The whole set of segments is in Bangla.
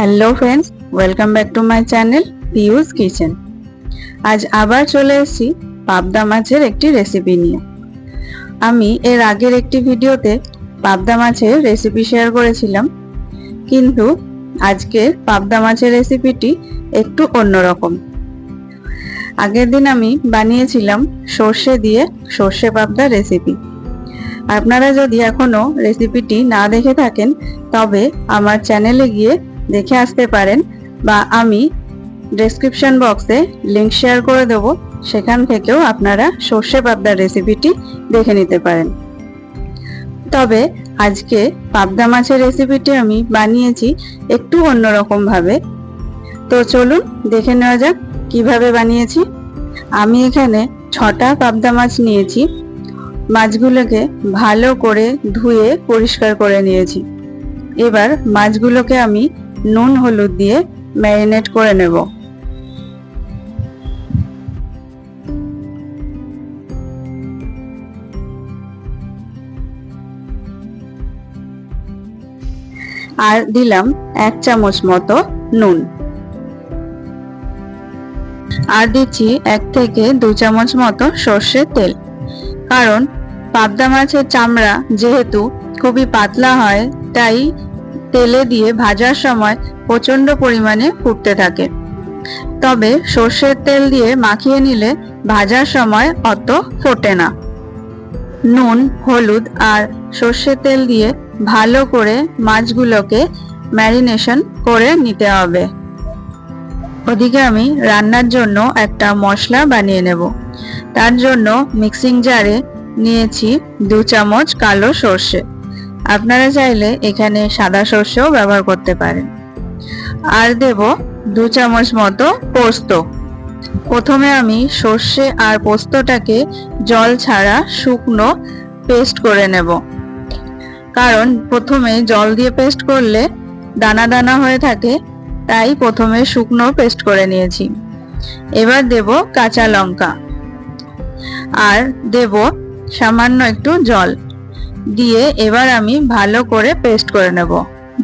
Hello friends welcome back to my channel Piu's Kitchen আজ আবার চলে এসেছি পাবদা মাছের একটি রেসিপি নিয়ে। আমি এর আগের একটি ভিডিওতে পাবদা মাছের রেসিপি শেয়ার করেছিলাম, কিন্তু আজকের পাবদা মাছের রেসিপিটি একটু অন্যরকম। আগের দিন আমি বানিয়েছিলাম সর্ষে দিয়ে সর্ষে পাবদা রেসিপি আপনারা যদি এখনও রেসিপিটি না দেখে থাকেন, তবে আমার চ্যানেলে গিয়ে দেখে আসতে পারেন বা আমি ডেসক্রিপশন বক্সে লিংক শেয়ার করে দেব, সেখান থেকেও আপনারা সর্ষে পাবদার রেসিপিটি দেখে নিতে পারেন। তবে আজকে পাবদা মাছের রেসিপিটি আমি বানিয়েছি একটু অন্যরকমভাবে। তো চলুন দেখে নেওয়া যাক কীভাবে বানিয়েছি। আমি এখানে ছটা পাবদা মাছ নিয়েছি। মাছগুলোকে ভালো করে ধুয়ে পরিষ্কার করে নিয়েছি। এবার মাছগুলোকে আমি নুন, হলুদ দিয়ে ম্যারিনেট করে নেব। আর দিলাম এক চামচ মতো নুন। আর দিচ্ছি এক থেকে দু চামচ মতো সর্ষের তেল। কারণ পাবদা মাছের চামড়া যেহেতু খুবই পাতলা হয়, তাই তেলে দিয়ে ভাজার সময় প্রচণ্ড পরিমাণে ফুটতে থাকে। তবে সর্ষের তেল দিয়ে মাখিয়ে নিলে ভাজার সময় অত ফোটে না। নুন, হলুদ আর সর্ষের তেল দিয়ে ভালো করে মাছগুলোকে ম্যারিনেশন করে নিতে হবে। ওদিকে আমি রান্নার জন্য একটা মশলা বানিয়ে নেব। তার জন্য মিক্সিং জারে নিয়েছি দু চামচ কালো সর্ষে। আপনারা চাইলে এখানে সাদা সর্ষেও ব্যবহার করতে পারেন। আর দেব দু চামচ মতো পোস্ত। প্রথমে আমি সর্ষে আর পোস্তটাকে জল ছাড়া শুকনো পেস্ট করে নেব। কারণ প্রথমে জল দিয়ে পেস্ট করলে দানা দানা হয়ে থাকে, তাই প্রথমে শুকনো পেস্ট করে নিয়েছি। এবার দেব কাঁচা লঙ্কা। আর দেব সামান্য একটু জল। দিয়ে এবার আমি ভালো করে পেস্ট করে নেব।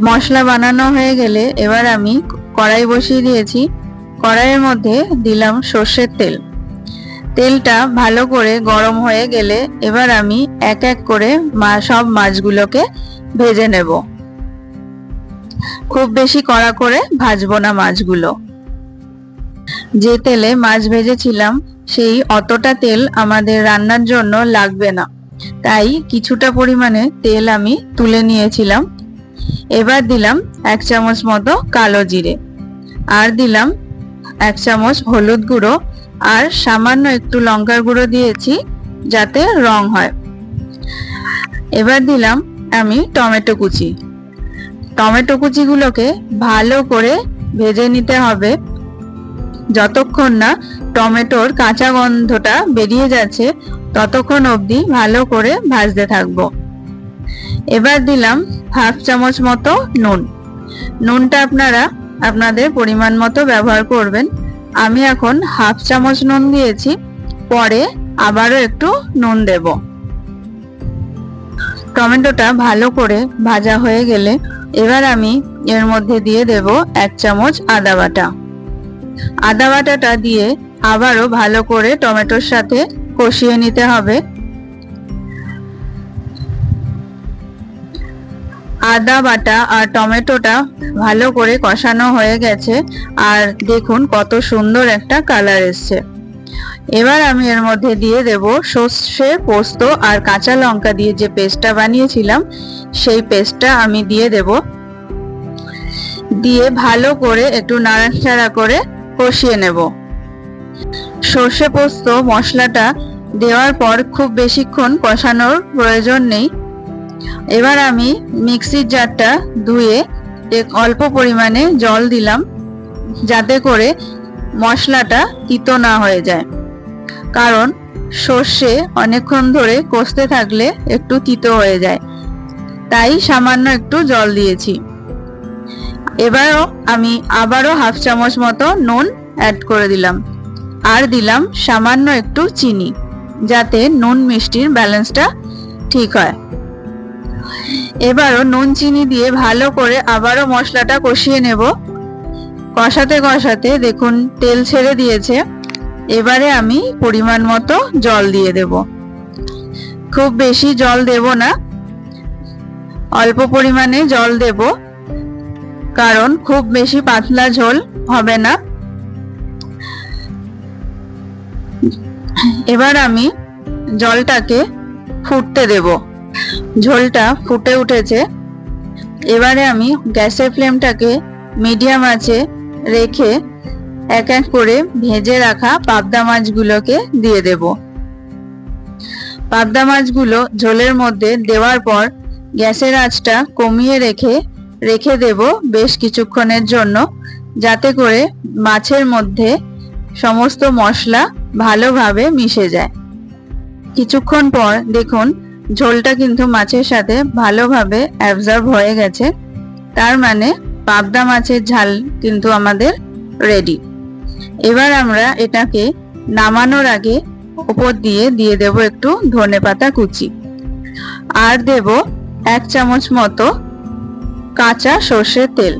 মশলা বানানো হয়ে গেলে এবার আমি কড়াই বসিয়ে দিয়েছি। কড়াইয়ের মধ্যে দিলাম সর্ষের তেল। তেলটা ভালো করে গরম হয়ে গেলে এবার আমি এক এক করে সব মাছগুলোকে ভেজে নেব। খুব বেশি কড়া করে ভাজবো না মাছগুলো। যে তেলে মাছ ভেজেছিলাম, সেই অতটা তেল আমাদের রান্নার জন্য লাগবে না। তাই কিছুটা পরিমাণে তেল আমি তুলে নিয়েছিলাম। এবার দিলাম এক চামচ মতো কালো জিরে। আর দিলাম এক চামচ হলুদ গুঁড়ো। আর সামান্য একটু লঙ্কার গুঁড়ো দিয়েছি যাতে রং হয়। এবার দিলাম আমি টমেটো কুচি। টমেটো কুচিগুলোকে ভালো করে ভেজে নিতে হবে। যতক্ষণ না টমেটোর কাঁচা গন্ধটা বেরিয়ে যাচ্ছে, ততক্ষণ অবধি ভালো করে ভাজতে থাকব। এবার দিলাম হাফ চামচ মতো নুন। নুনটা আপনারা আপনাদের পরিমাণ মতো ব্যবহার করবেন। আমি এখন হাফ চামচ নুন দিয়েছি, পরে আবারও একটু নুন দেব। টমেটোটা ভালো করে ভাজা হয়ে গেলে এবার আমি এর মধ্যে দিয়ে দেব এক চামচ আদা বাটা। আদা বাটাটা দিয়ে আবারও ভালো করে টমেটোর সাথে কষিয়ে নিতে হবে। আদা বাটা আর টমেটোটা ভালো করে কষানো হয়ে গেছে আর দেখুন কত সুন্দর একটা কালার এসছে। এবার আমি এর মধ্যে দিয়ে দেব সর্ষে পোস্ত আর কাঁচা লঙ্কা দিয়ে যে পেস্টটা বানিয়েছিলাম, সেই পেস্টটা আমি দিয়ে দেব। দিয়ে ভালো করে একটু নাড়াচাড়া করে কষিয়ে নেব। সর্ষে পোস্ত মশলাটা দেওয়ার পর খুব বেশিক্ষণ কষানোর প্রয়োজন নেই। এবার আমি মিক্সির জারটা ধুয়ে এক অল্প পরিমাণে জল দিলাম, যাতে করে মশলাটা তিতো না হয়ে যায়। কারণ সর্ষে অনেকক্ষণ ধরে কষতে থাকলে একটু তিতো হয়ে যায়। তাই সামান্য একটু জল দিয়েছি। এবারও আমি আবারও হাফ চামচ মতো নুন অ্যাড করে দিলাম। আর দিলাম সামান্য একটু চিনি, যাতে নুন মিষ্টির ব্যালেন্সটা ঠিক হয়। এবারও নুন চিনি দিয়ে ভালো করে আবারও মশলাটা কষিয়ে নেব। কষাতে কষাতে দেখুন তেল ছেড়ে দিয়েছে। এবারে আমি পরিমাণ মতো জল দিয়ে দেব। খুব বেশি জল দেব না, অল্প পরিমাণে জল দেব। কারণ খুব বেশি পাতলা ঝোল হবে না। এবার আমি জলটাকে ফুটতে দেব। ঝোলটা ফুটে উঠেছে। এবারে আমি গ্যাসের ফ্লেমটাকে মিডিয়াম আঁচে রেখে এক এক করে ভেজে রাখা পাবদা মাছগুলোকে দিয়ে দেব। পাবদা মাছগুলো ঝোলের মধ্যে দেওয়ার পর গ্যাসের আঁচটা কমিয়ে রেখে রেখে দেব বেশ কিছুক্ষণের জন্য, যাতে করে মাছের মধ্যে সমস্ত মশলা ভালোভাবে মিশে যায়। কিছুক্ষণ পর দেখুন, ঝোলটা কিন্তু মাছের সাথে ভালোভাবে অ্যাবজর্ব হয়ে গেছে। তার মানে পাবদা মাছের ঝাল কিন্তু আমাদের রেডি এবার আমরা এটাকে নামানোর আগে উপর দিয়ে দিয়ে দেব একটু ধনে পাতা কুচি। আর দেব এক চামচ মতো কাঁচা সর্ষের তেল।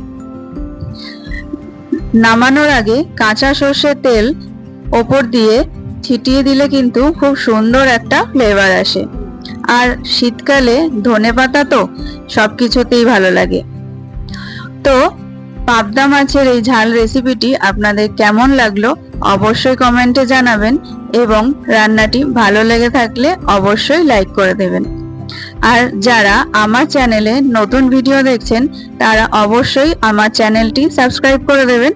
নামানোর আগে কাঁচা সর্ষের তেল ওপর দিয়ে ছিটিয়ে দিলে কিন্তু খুব সুন্দর একটা ফ্লেভার আসে। আর শীতকালে ধনে পাতা তো সব কিছুতেই ভালো লাগে। তো পাবদা মাছের এই ঝাল রেসিপিটি আপনাদের কেমন লাগল অবশ্যই কমেন্টে জানাবেন এবং রান্নাটি ভালো লেগে থাকলে অবশ্যই লাইক করে দেবেন। আর যারা আমার চ্যানেলে নতুন ভিডিও দেখছেন, তারা অবশ্যই আমার চ্যানেলটি সাবস্ক্রাইব করে দেবেন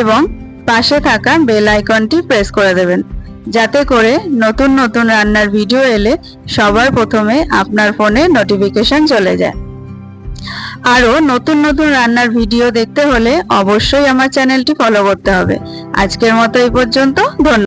এবং পাশে থাকা বেল আইকনটি প্রেস করে দেবেন। যাতে করে নতুন নতুন রান্নার ভিডিও এলে সবার প্রথমে আপনার ফোনে নোটিফিকেশন চলে যায়। আরও নতুন নতুন রান্নার ভিডিও দেখতে হলে অবশ্যই আমার চ্যানেলটি ফলো করতে হবে। আজকের মতো এই পর্যন্ত, ধন্যবাদ।